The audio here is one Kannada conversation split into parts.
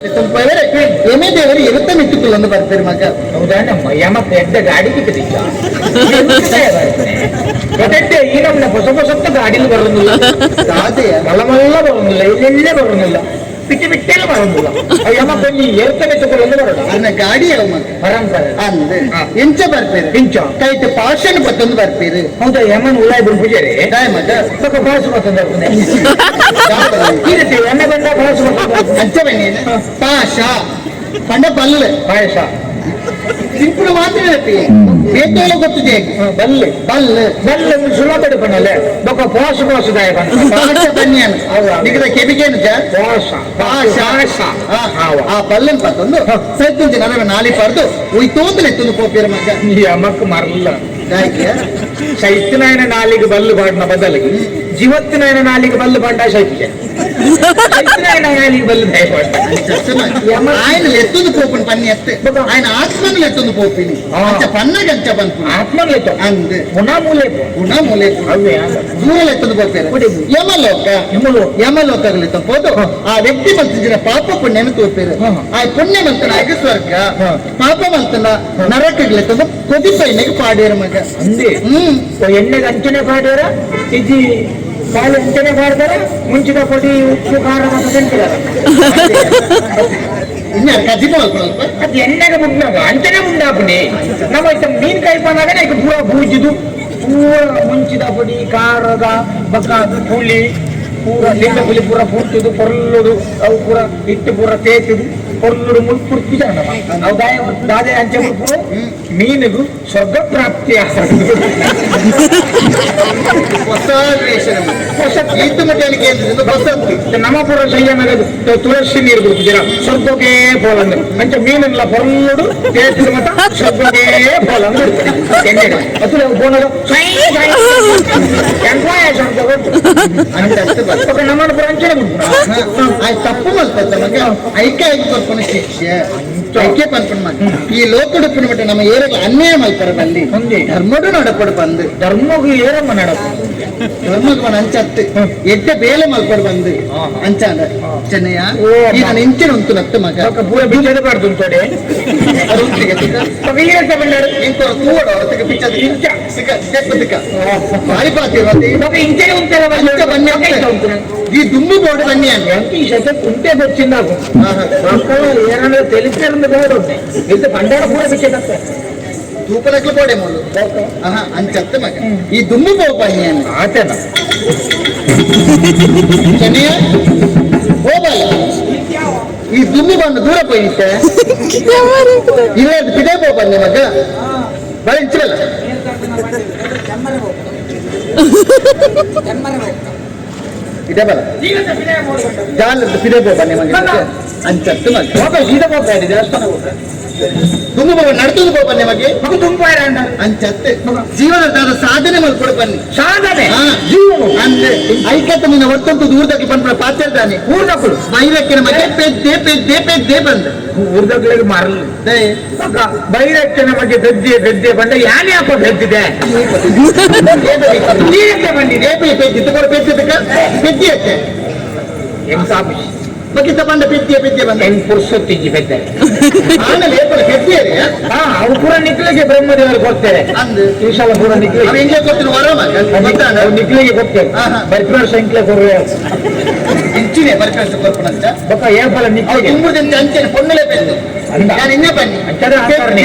ತುಂಪವರೆ ಎಮೆ ದೇವರು ಇವತ್ತ ಮಿಟ್ಟುಕೊಳ್ಳೊಂದು ಬರ್ತಾರೆ ಮಗ ಹೌದಾ ನಮ್ಮ ಯಮ ಎಡ್ಡ ಗಾಡಿ ಕಿಟ್ಟಿದ್ದ ಈ ನಮ್ಮನೆ ಹೊಸ ಹೊಸತ್ತ ಗಾಡಿಲಿ ಬರೋದಿಲ್ಲ ಗಾದೆಯ ಮಲ್ಲ ಮಲ್ಲ ಬರೋದಿಲ್ಲ ಇಲ್ಲೆಲ್ಲೇ ಬರೋದಿಲ್ಲ ಬಿಟ್ಟು ಬಿಟ್ಟೆಲ್ಲ ಬರೋದಿಲ್ಲ ಅವ್ ಯಮ ಬನ್ನಿ ಏರ್ತನೆ ತಗೊಳ್ಳೊಂದು ಬರೋದು ಅನ್ನ ಗಾಡಿ ಅವ ಮಗ ಪರಂಪರೆ ಅಂದ್ ಹಾ. ಎಂಚ ಬರ್ಪೇರು ಇಂಚ ಕೈತ ಪಾಷಣ ಬತ್ತೊಂದು ಬರ್ಪೇರು ಹೌದಾ ಯಮನ್ ಉಲಾಯ್ ಬಿಡು ಪೂಜಾರಿ ದಾಯ ಮಗ ಸ್ವಲ್ಪ ಬಳಸು ಬರ್ತದೆ ಈ ರೀತಿ ಎಣ್ಣೆ ಬಂದ ಬಳಸು ಬರ್ತದೆ ಅಂಚ ಬನ್ನಿ ಪಾಶ ಪಂಡ ಬಲ್ಲ ಪಾಯಸ ಸಿಂಪಲ್ ಮಾತ್ರ ಹೇಳ್ತಿ. ಗೊತ್ತಿದೆ. ಬಲ್ಲೆ. ಬಲ್ಲ. ಬಲ್ಲೆ ಸುಲಭ ಪಡಿಪನಲ್ಲೇ ಬೊಕ್ಕ ಪೋಷ ಪಾಸು ದಾಯ ಪಾಶ ಬನ್ನಿಯನ್? ನಿಗದ ಕೆಬಿಗೇನು ಜ? ಪಾಸ ಆ ಬಲ್ಲನ್ ಪತ್ತೊಂದು ಸದ್ದುಂಜಿ ನನಗೆ ನಾಲಿ ಪರ್ದು ಉಯ್ತೋಂದು ನೆತ್ತೊಂದು ಪೋಪಿರ ಮಗ ಈ ಅಮ್ಮಕ್ಕೆ ಮರಲ್ಲ ಶೈತ್ಯನಾಯನ ನಾಲಿಗೆ ಬಲ್ಲು ಬಾಡ್ನ ಬದಲಿಗೆ ಜೀವತ್ತಿನಾಯನ ನಾಲಿಗೆ ಬಲ್ಲು ಬಾಂಡ ಶೈತ್ಯ. ఆయనలు ఎత్తుంది పోపుని పని చేస్తే ఆయన ఆత్మను ఎత్తుంది పోపిని పన్న గంట పనుకుని ఆత్మలు అంతే గుణమూలేపు గుణమూలేపు దూరలు ఎత్తుంది పోపారు యమలోక యమలోకలు ఎత్తం పోదు ఆ వ్యక్తి మల్తించిన పాప పుణ్యను తోపారు ఆ పుణ్యం అంతన ఐక స్వర్గ పాపం అంతన నరకలు ఎత్తుంది కొద్దిపైన పాడారు మగ అందే ఎన్నె గంటనే పాడారా ఇది ಕಾಲು ಅಂಚನೆ ಪಾಡ್ದಾರ ಮುಂಚಿನ ಪೊಡಿ ಉಪ್ಪು ಖಾರ ಕದಿಮ ಸ್ವಲ್ಪ ಅದು ಎಣ್ಣೆಗೆ ಮುಟ್ನಾಗ ಅಂಚನೆ ಮುಂದಾಪುಡಿ ನಮ್ಮ ಮೀನ್ ಕೈ ಬಂದಾಗ ಈಗ ಪೂರ ಬೂಜಿದು ಪೂರ ಮುಂಚಿದ ಪುಡಿ ಖಾರದ ಬಕ್ಕ ಹುಳಿ ಪೂರ ಲಿಂಗ ಪೂರ ಪೂರ್ತಿದು ಪೊರ್ಲುದು ಅವು ಪೂರ ಹಿಟ್ಟು ಪೂರ ತೇತಿದು ಪೊರ್ಲುಡು ಮುಳ್ ಪುರ್ತಿ ಅವು ದಾಯ ದಾದೆ ಅಂಚೆ ಮೀನಿಗೂ ಸ್ವರ್ಗ ಪ್ರಾಪ್ತಿ ಹೊಸ ಕ್ರಿಯೇಷನ್ ಹೊಸ ಈತಮಟಾನಿಗೆ ಏನಿದೆ ಹೊಸ ನಮ್ಮ ಪೂರ ಏನಾಗೋದು ತುಳಸಿ ನೀರು ಬಿಡ್ತಿದ್ದೀರಾ ಸ್ವರ್ಗಕ್ಕೆ ಫೋಲ್ ಅಂದ್ರೆ ಮಂಚ ಮೀನೆಲ್ಲ ಫೊಲ್ಲು ಟೇಸ್ಟ್ ಮತ ಸ್ವರ್ಗಕ್ಕೆ ಫೋಲ್ ಅಂದ್ರೆ ಹೆಂಗೆ ಅದು ಫೋನ್ ನಮ್ಮ ಪುರ ಅಂಚೆ ಆಯ್ತು ತಪ್ಪು ಮಲ್ಪತ್ತೆ ನಮಗೆ ಐಕ್ಯ ಐಕ್ಯ ಪರ್ಕೊಂಡು ಶಿಕ್ಷೆ ಐಕ್ಯ ಪರ್ಕೊಂಡು ಮಾಡಿ ಈ ಲೋಕಡಪ್ಪಿನ ಮಟ್ಟ ನಮ್ಮ ಏರಗ ಅನ್ಯಾಯ ಮಾಡ್ತಾರೆ ಅಲ್ಲಿ ಧರ್ಮಡು ನಡಪಡು ಬಂದು ಧರ್ಮಗು ಏರಮ್ಮ ನಡಪ ಧರ್ಮಕ್ಕೆ ಒಂದು ಅಂಚತ್ತು ಎಡ್ಡೆ ಬೇಲೆ ಮಲ್ಪಡು ಬಂದು ಅಂಚ ಅಂದ ಚೆನ್ನಯ್ಯ ಈಗ ನಿಂತಿನ ಉಂಟು ನತ್ತು ಮಗ ಪೂರ ಬಿಚ್ಚದ ಬಾರ್ದು ಉಂಟೋಡೆ ಅದು ಉಂಟಿಗೆ ತಿಕ್ಕ ಪಗೀರ ತಗೊಂಡಾರು ಇಂತ ತೂಡ ತಿಕ್ಕ ಬಿಚ್ಚದ ಇಂಚ ಸಿಕ್ಕ ತೆಪ್ಪ ತಿಕ್ಕ ಮಾರಿ ಪಾತಿ ಇಂಚೆ ಉಂಟಲ್ಲ ಬನ್ನಿ ಉಂಟು ఈ దుమ్ము బోర్డు పని అంటే ఈ శశం ఉంటే తెచ్చింది నాకు ఏమన్నా తెలిసి కూడా ఉన్నాయి. పండగ కూడా తెచ్చేటప్పుడు తూపలెక్కలు పోడే ఏమో అని చెప్తే ఈ దుమ్ము బో అని. ఆటనా? ఈ దుమ్ము బండు దూర పోయితే ఇలా పిదే ಇದೇ ಬಲ ಜಾಲದ ಪಿದೆ ಬನ್ನಿ ಮಗ ಅಂತ ಮಗ ಇದೇ ಬೋಗ್ತಾ ಇದ್ದೀವಿ ದೇವಸ್ಥಾನ ಹೋಗ್ತಾರೆ ತುಂಬ ನಡ್ತದೆ ಬೋ ಬನ್ನಿ ಬಗ್ಗೆ ತುಂಬ ಅಂಚತ್ತೆ ಜೀವನದ ಸಾಧನೆ ಮಾಡ್ಕೊಡು ಬನ್ನಿ ಸಾಧನೆ ಅಂದ್ರೆ ಐಕ್ಯತೆ ನಿನ್ನ ಒಟ್ಟೊಂದು ದೂರದಕ್ಕೆ ಬಂದ ಪಾತ್ರ ಇದ್ದಾನೆ ಊರ್ದಕ್ಕಳು ಬೈರಕ್ಕಿನ ಮಧ್ಯೆ ಪೆದ್ದೆ ಪೆದ್ದೆ ಪೆದ್ದೆ ಬಂದ ಊರ್ದಗಳಿಗೆ ಮಾರಲಿ ಬೈರಕ್ಕಿನ ನಮಗೆ ಬೆದ್ದೆ ಬೆದ್ದೆ ಬಂದ ಯಾನೇ ಅಪ್ಪ ಬೆದ್ದಿದೆ ನೀರಕ್ಕೆ ಬಂದಿದೆ ಬೆದ್ದಿದ್ದ ಬೆದ್ದಿದ್ದಕ್ಕೆ ಬೆದ್ದಿಯಕ್ಕೆ ಹೆಂಗ್ ಸಾಬಿಷ್ ಸೊಕಿತ ಬಂದ ಪಿತ್ತೆ ಪಿತ್ತೆ ಬಂದ ಪುರು ಸೊತ್ತಿಜಿ ಬೆತ್ತೆ ಆಮೇಲೆ ಏಪಲ ಬೆತ್ತೆರೆ ಹಾ ಅವ್ ಪೂರ ನಿಕ್ಲೆಗೆ ಬ್ರಹ್ಮರಿ ಅವ್ರು ಕೊಡ್ತೆರೆ. ಅಂದ್? ವಿಶಾವ ನಿಕ್ಲು ಅವ್ನು ಇಂಡಿಯ ಕೊತ್ತಿನ ಒಣ ಮೈದಾನ ಅವ್ನು ನಿಕ್ಲೆಗೆ ಗೊತ್ತೇವೆ ಹಾ ಬರ್ಕಳ ಸಂಕ್ಲ ಕೊರ್ವೆ ಏಪಲ ನಿಪ್ ಎಂಬು ಎಂದ ಅಂಚೆನೆ ಬೆಂದು. ಬನ್ನಿ.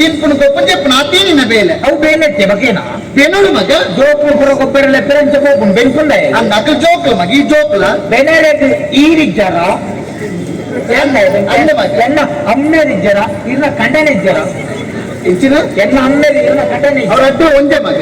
ತಿನ್ಕೊಂಡು ಕೊಪ್ಪಂಜೆ ನಾತೇನಿನ ಬೇಲೆ ಅವು ಬೇಲೆಟ್ಟೆ ಬಗೆನಾ ಬೆನೂರು ಮಗ ಜೋಕ್ಲು ಪುರ ಕೊಬ್ಬರಲ್ಲ ಪೆರಂಚ ಹೋಗುಂಡು ಬೆನ್ಕೊಂಡೆ ಅಂದ ಅಕಲ್ ಜೋಕ್ಲ ಮಗ ಈ ಜೋಕ್ಲ ಬೆನರದು ಈರಿಜ್ಜರ ಎಲ್ಲ ಅಮ್ಮರಿಜ್ಜರ ಇಲ್ಲ ಕಂಡನಿಜ್ಜರ ಇಂಚಿನ ಎಲ್ಲ ಅಮ್ಮರಿ ಇಲ್ಲ ಕಂಡನಿಜ್ಜರ ಅವ್ರ ಅಡ್ಡ ಒಂದೇ ಮಗ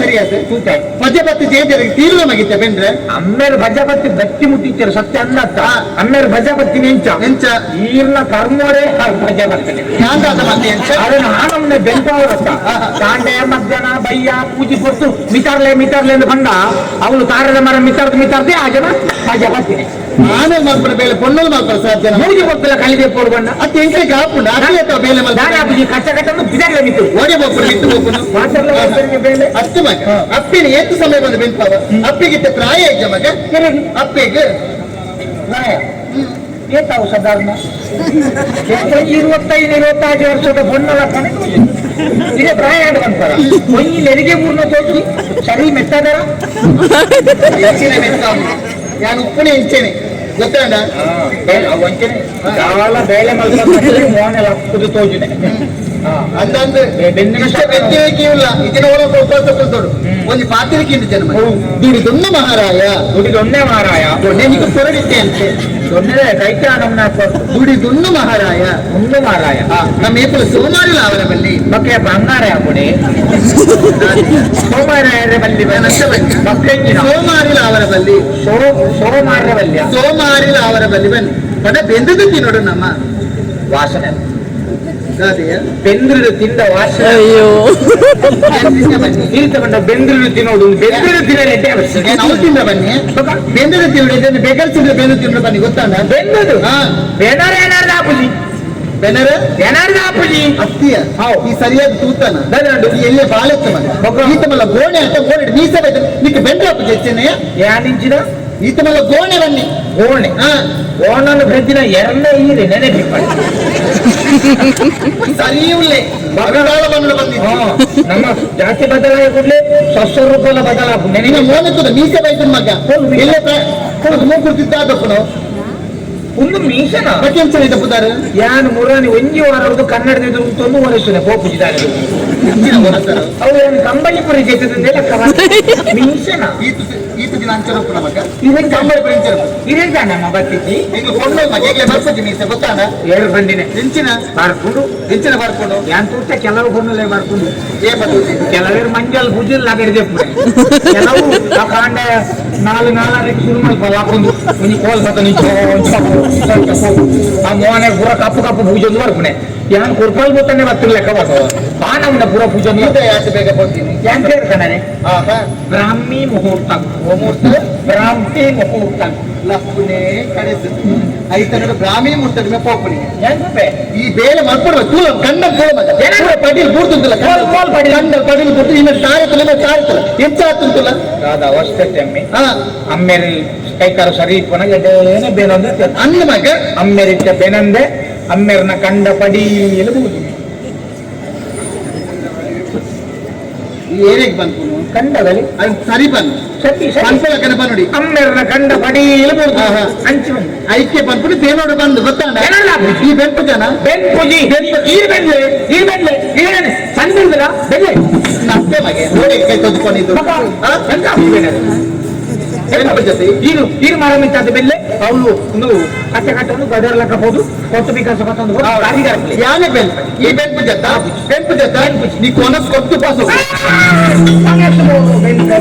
ಸರಿಯಾದ ತೂತ ಬೆಂದ್ರೆ ಅಮ್ಮೇರು ಭಜಪತಿ ಬತ್ತಿ ಮುಟ್ಟಿಚ್ಚರು ಸತ್ಯ. ಅಮ್ಮೇರು ನೆಂಚ. ಈರ್ನ ಕರ್ಮೋರೇ ಯಾಂದಾದ ಮತ್ತೆ ಎಂಚ ಅದನ್ನ ಬೆಂತವರತ್ತ. ಮಧ್ಯಾಹ್ನ ಬಯ್ಯ ಪೂಜಿ ಕೊಟ್ಟು ಮಿತಾರ್ಲೆ ಮಿತಾರ್ಲೆ ಎಂದು ಬಂದ. ಅವಳು ತಾರದ ಮರ ಮಿತಾರ್ದು ಮಿತಾರ್ದೆ ಆ ಜನ ಭಜಪತಿ. ಆಮೇಲೆ ಮಾಡ್ಕೊಂಡು ಬೇಳೆ ಪೊಣ್ಣಲು ಮಾಡ್ತಾರೆ ಸರ್ ಜನ ನನಗೆ ಗೊತ್ತಿಲ್ಲ ಕಲ್ಲಿಗೆ ಪೋಡ್ಬಣ್ಣ ಅದು ಎಂಟೇ ಕಾಪುಂಡು ಅದೇ ಅಥವಾ ಬೇಲೆ ಮಾಡಿ ಕಟ್ಟ ಕಟ್ಟನ್ನು ಬಿದಾಗಲೇ ಬಿತ್ತು ಓಡಿ ಹೋಗ್ಬಿಡು ಬಿತ್ತು ಹೋಗ್ಬಿಡು. ಅಷ್ಟು ಮಗ ಅಪ್ಪಿನ ಎಷ್ಟು ಸಮಯ ಬಂದು ಬೆಂತಾವ ಅಪ್ಪಿಗಿತ್ತ ಪ್ರಾಯ ಮಗ? ಅಪ್ಪಿಗೆ ಪ್ರಾಯ ಏತಾವು ಸಾಧಾರಣ ಇರುವತ್ತೈದು ಇರುವತ್ತಾರು ವರ್ಷದ ಬಣ್ಣಲ ಕಣಕ್ಕೆ ಇದೇ ಪ್ರಾಯ ಆಡುವಂತಾರ ನೆರಿಗೆ ಮೂರ್ನ ತೋಚಿ ಸರಿ ಮೆತ್ತಾದರ? ಮೆತ್ತ ನಾನು ಉಪ್ಪನೇ ಇರ್ತೇನೆ ಹೆಂಚೇನೆ ಗೊತ್ತಾಂಡ ಕಾಲ ಬೇಳೆ ಮಲ್ಕೊಂಡು ಮೋನೆಲ್ಲ ಹಕ್ಕುದು ತೋಜುನೆ ಅಂದಂದು ಬೆನ್ನಿನ ಇಷ್ಟ ಬೆತ್ತಿಗೆ ಇಲ್ಲ ಇದನ್ನ ಒಳ ಉಪವಾಸ ಕುಂತೋಡು ಒಂದು ಪಾತ್ರಿಕಿಂದ ಜನ್ಮ ದುಡಿದೊನ್ನ ಮಹಾರಾಯ ದುಡಿದೊನ್ನೆ ಮಾರಾಯ ದೊಡ್ಡ ನಿಗ ಕೊರಡಿದ್ದೆ ಅಂತೆ ದೊನ್ನೆ ಕೈಕ ನಮ್ಮನ್ನ ದುಡಿದೊನ್ನ ಮಹಾರಾಯ ಮುಂದೆ ಮಾರಾಯ ನಮ್ಮ ಏಪಲ ಸೋಮಾರಿಲ ಅವರ ಬಲ್ಲಿ ಬಕ್ಕೆ ಬಂಗಾರ ಹಾಕೊಡಿ ಸೋಮಾರ ಬಲ್ಲಿ ಬಕ್ಕೆಂಜಿನ ಸೋಮಾರಿಲ ಅವರ ಬಲ್ಲಿ ಸೋ ಸೋಮಾರ ಬಲ್ಯ ಸೋಮಾರಿಲ ಅವರ ಬಲ್ಲಿ ಬನ್ನಿ ಪದ ಬೆಂದದ್ದು ತಿನ್ನೋಡು ನಮ್ಮ ವಾಸನೆ ಗಾದೆಯ ಬೆಂದ್ರಿಡು ತಿಂದ ವಾಸನೆ ಅಯ್ಯೋ. ನೀರು ತಗೊಂಡ ಬೆಂದ್ರಿಡು ತಿನ್ನೋದು ಬೆಂದ್ರಿಡು ಈಗ ನಾವು ತಿಂದ ಬನ್ನಿ. ಬೆಂದದ ತಿನ್ನೋಡು ಇದನ್ನು ತಿಂದ್ರೆ ಬೆಂದು ತಿನ್ನೋ ಬನ್ನಿ ಗೊತ್ತಾಂಡ ಬೆಂದದು ಹಾ. ಬೆನರೆ ಏನಾರ್ದ ಆಪುಜಿ. ಬೆನರ? ಏನಾರ್ದ ಆಪುಜಿ. ಅತ್ತಿಯ. ಈ ಸರಿಯಾದ ತೂತನ ದನಂಡು. ಎಲ್ಲಿ ಬಾಳೆತ್ತ ಬೊಕ್ಕ. ಈತ ಮಲ್ಲ ಗೋಣೆ ಅಂತ ಗೋಣೆ ಮೀಸ ಬೈದ ನಿಕ್ಕೆ ಬೆಂಡ ಅಪ್ಪ ಚೆನ್ನಯ್ಯ ಯಾನಿಂಚಿನ ಈತ ಮಲ್ಲ ಗೋಣೆ ಬನ್ನಿ. ಗೋಣೆ. ಹಾ. ಓಣನ್ನು ಬೆಂದಿನ ಎರಡನೇ ನೆನೆ ನೆನೆಪಿಪ್ಪಳಿ ಸರಿ ಉಳ್ಳೆ ಬರಗಾಲ ಬಂದು ಬಂದಿದ್ದು ನಮ್ಮ ಜಾತಿ ಬದಲಾಯ ಕೂಡಲೇ ನಿನ್ನ ಮೋನೆ ತುದ ಮೀಸೆ ಬೈದ ಮಗ. ಎಲ್ಲ ಅದಪ್ಪನು ಒಂದು ಮೀಸನ? ಬಕೆಂಚನ ಇದ್ದ ಪುದಾರ? ಯಾನ್ ಮುರಾನಿ ಒಂಜಿ ವಾರದ್ದು ಕನ್ನಡದ ಪೋಪುಜಿದ್ದಾರೆ ಹೊರತರ ಅವ್ರು ಈತ ದಿನ ಮಗ ಇದಕ್ಕೆ ಇರೇಗ ನಮ್ಮ ಈಗ ಮೀಸೆ ಗೊತ್ತಾನ ಏಳು ಬಂದಿನಿ. ಹೆಂಚಿನ? ಮಾಡ್ಕೊಂಡು ಹೆಂಚಿನ ಬರ್ಕೊಂಡು? ಯಾನ್ ತೂಟ ಕೆಲವು ಏ ಬರ್ತದೆ ಕೆಲವರು ಮಂಜಲ್ ಬುಜಿಲ್ ಲಗಡಿದೆ ಕೆಲವು ಆ ಕಾಂಡ ನಾಲ್ಕು ನಾಲ್ಕು ಶುರು ಹಾಕೊಂಡು. ಕೋಲ್ ಬತ್ತ ನಿಂಚು ಆ ಮೋನೆ ಪೂರ ಕಪ್ಪು ಕಪ್ಪು ಭುಜಂದು ಬರ್ಪುಣೆ ಯಾನ್ ಕುರ್ಪಾಲ್ ಗೊತ್ತಾನೆ ಬತ್ತಿರ ಲೆಕ್ಕ ಬರ್ತವ ಆ ನಮ್ಮನೆ ಪೂರ ಪೂಜೆ ಯಾಕೆ ಬೇಗ ಬರ್ತೀನಿ? ಯಾನ್ ಹಾ ಬ್ರಾಹ್ಮಿ ಮುಹೂರ್ತ. ಮುಹೂರ್ತ? ಬ್ರಾಹ್ಮಿ ಮುಹೂರ್ತ. ಲಪ್ಪುನೇ ಕಡೆದು. ಐತನ ಬ್ರಾಹ್ಮಿ ಮುಟ್ಟದ ಪೋಪುನಿ ಯಾಕೆ ಈ ಬೇಲೆ ಮಲ್ಪಡುವ ತೂಲ ಗಂಡ ಏನ? ಪೂರ ಪಡಿಲ್ ಕೋಲ್- ಕೋಲ್ ಪಡಿಲ್. ಗಂಡ ಪಡಿಲ್ ಬೂರ್ತು ಇನ್ನ ತಾಯತಲ್ಲ ಇನ್ನ ತಾಯತಲ್ಲ ಎಂಚ ಆತುಂತಲ್ಲ ಅದ ಅವಸ್ಥೆ ಅಮ್ಮಿ. ಹಾ. ಅಮ್ಮೇರಿ ಕೈಕಾರ ಸರಿ ಇಪ್ಪನ ಏನೇ ಬೇನಂದ್ರೆ ಅನ್ನ ಮಗ? ಅಮ್ಮೆರಿಟ್ಟ ಬೆನಂದೆ. ಅಮ್ಮೆರ್ನ ಕಂಡ ಪಡಿ ಎಲುಬುವುದು ಈ ಏರಿಗ್ ಬಂತು ಕಂಡದಲ್ಲಿ ಅದು ಸರಿ ಬಂದು ಸತಿ ಸತಿ ಪಂಪಲಕನ ಬನ್ನುಡಿ ಅಮ್ಮೆರ್ನ ಕಂಡ ಪಡಿ ಎಲುಬುವುದು ಹಾ, ಹಾ. ಅಂಚು ಬಂದು ಐಕ್ಯ ಬಂದ್ಬಿಟ್ಟು ದೇನೋಡು ಬಂದು ಗೊತ್ತಾಂಡ ಏನಲ್ಲ? ಈ ಬೆಂಪು ಜನ ಬೆನ್ ಪುಜಿ ಈ ಬೆನ್ಲೆ ಈ ಬೆನ್ಲೆ ಈ ಬೆನ್ಲೆ ಸಣ್ಣ ಬೆನ್ಲೆ ನತ್ತೆ ಮಗೆ ನೋಡಿ ಕೈ ತೊದ್ಕೊಂಡಿದ್ದು ಜೊತೆ ಇದು ಇದು ಮರ ಮಿತ್ತಾದ ಬೆಲ್ಲೆ ಅವಳು ಒಂದು ಕಟ್ಟೆ ಕಟ್ಟನ್ನು ಗದರ್ಲಕ್ಕ ಹೋದು ಕೊಟ್ಟು ವಿಕಾಸ ಕೊಟ್ಟೊಂದು ಹೋದು ಕಾರಿಗಾರ ಬೆಲೆ. ಯಾನೆ ಬೆಂಪು ಈ ಬೆಂಪು ಜೊತ್ತ ಬೆಂಪು ಜೊತ್ತ ನೀ ಕೊನಸ್ ಕೊಟ್ಟು ಪಾಸು ಮಂಗೇಶ್ವರ ಬೆನ್ನೆ.